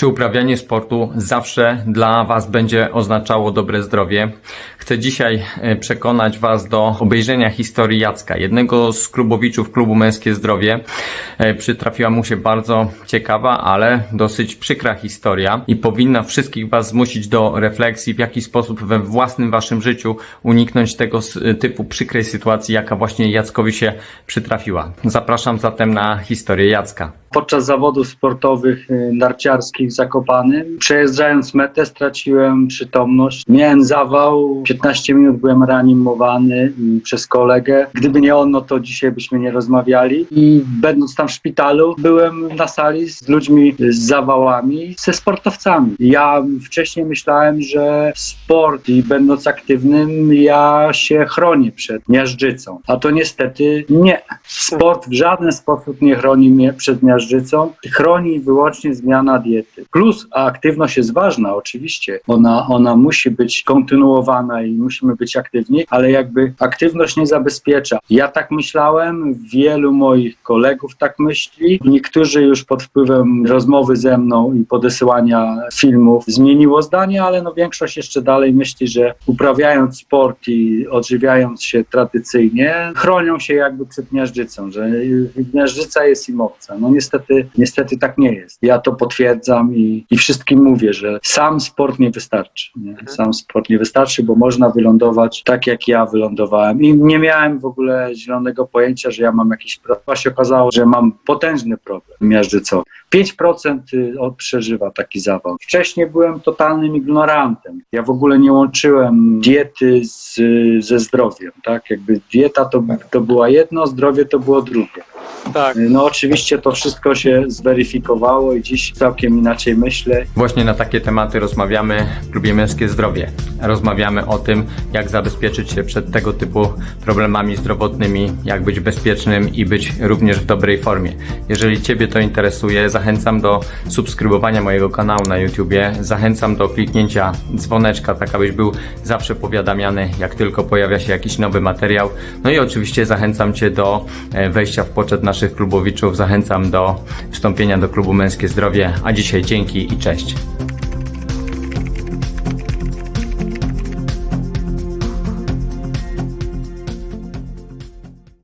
Czy uprawianie sportu zawsze dla Was będzie oznaczało dobre zdrowie? Chcę dzisiaj e, przekonać Was do obejrzenia historii Jacka, jednego z klubowiczów klubu Męskie Zdrowie. E, Przytrafiła mu się bardzo ciekawa, ale dosyć przykra historia i powinna wszystkich Was zmusić do refleksji, w jaki sposób we własnym Waszym życiu uniknąć tego typu przykrej sytuacji, jaka właśnie Jackowi się przytrafiła. Zapraszam zatem na historię Jacka. Podczas zawodów sportowych y, narciarskich w Zakopanym, przejeżdżając metę, straciłem przytomność. Miałem zawał, 15 minut byłem reanimowany y, przez kolegę. Gdyby nie on, no to dzisiaj byśmy nie rozmawiali. I będąc tam w szpitalu, byłem na sali z ludźmi z zawałami, ze sportowcami. Ja wcześniej myślałem, że sport i będąc aktywnym, ja się chronię przed miażdżycą. A to niestety nie. Sport w żaden sposób nie chroni mnie przed miażdżycą. Chroni wyłącznie zmiana diety. Plus, a aktywność jest ważna, oczywiście. Ona, ona musi być kontynuowana i musimy być aktywni, ale jakby aktywność nie zabezpiecza. Ja tak myślałem, wielu moich kolegów tak myśli. Niektórzy już pod wpływem rozmowy ze mną i podesyłania filmów zmieniło zdanie, ale no większość jeszcze dalej myśli, że uprawiając sport i odżywiając się tradycyjnie, chronią się jakby przed miażdżycą, że miażdżyca jest im obca. No niestety, niestety tak nie jest. Ja to potwierdzam i, i wszystkim mówię, że sam sport nie wystarczy. Nie? Sam sport nie wystarczy, bo można wylądować tak, jak ja wylądowałem. I nie miałem w ogóle zielonego pojęcia, że ja mam jakiś problem. Się okazało, że mam potężny problem miażdżycowy. 5% od przeżywa taki zawał. Wcześniej byłem totalnym ignorantem. Ja w ogóle nie łączyłem diety z, ze zdrowiem. Tak? Jakby dieta to, to była jedno, zdrowie to było drugie. Tak. No oczywiście to wszystko się zweryfikowało i dziś całkiem inaczej myślę. Właśnie na takie tematy rozmawiamy w klubie Męskie Zdrowie. Rozmawiamy o tym, jak zabezpieczyć się przed tego typu problemami zdrowotnymi, jak być bezpiecznym i być również w dobrej formie. Jeżeli Ciebie to interesuje, zachęcam do subskrybowania mojego kanału na YouTubie, zachęcam do kliknięcia dzwoneczka, tak abyś był zawsze powiadamiany, jak tylko pojawia się jakiś nowy materiał. No i oczywiście zachęcam Cię do e, wejścia w poczet naszych klubowiczów, zachęcam do wstąpienia do klubu Męskie Zdrowie, a dzisiaj dzięki i cześć.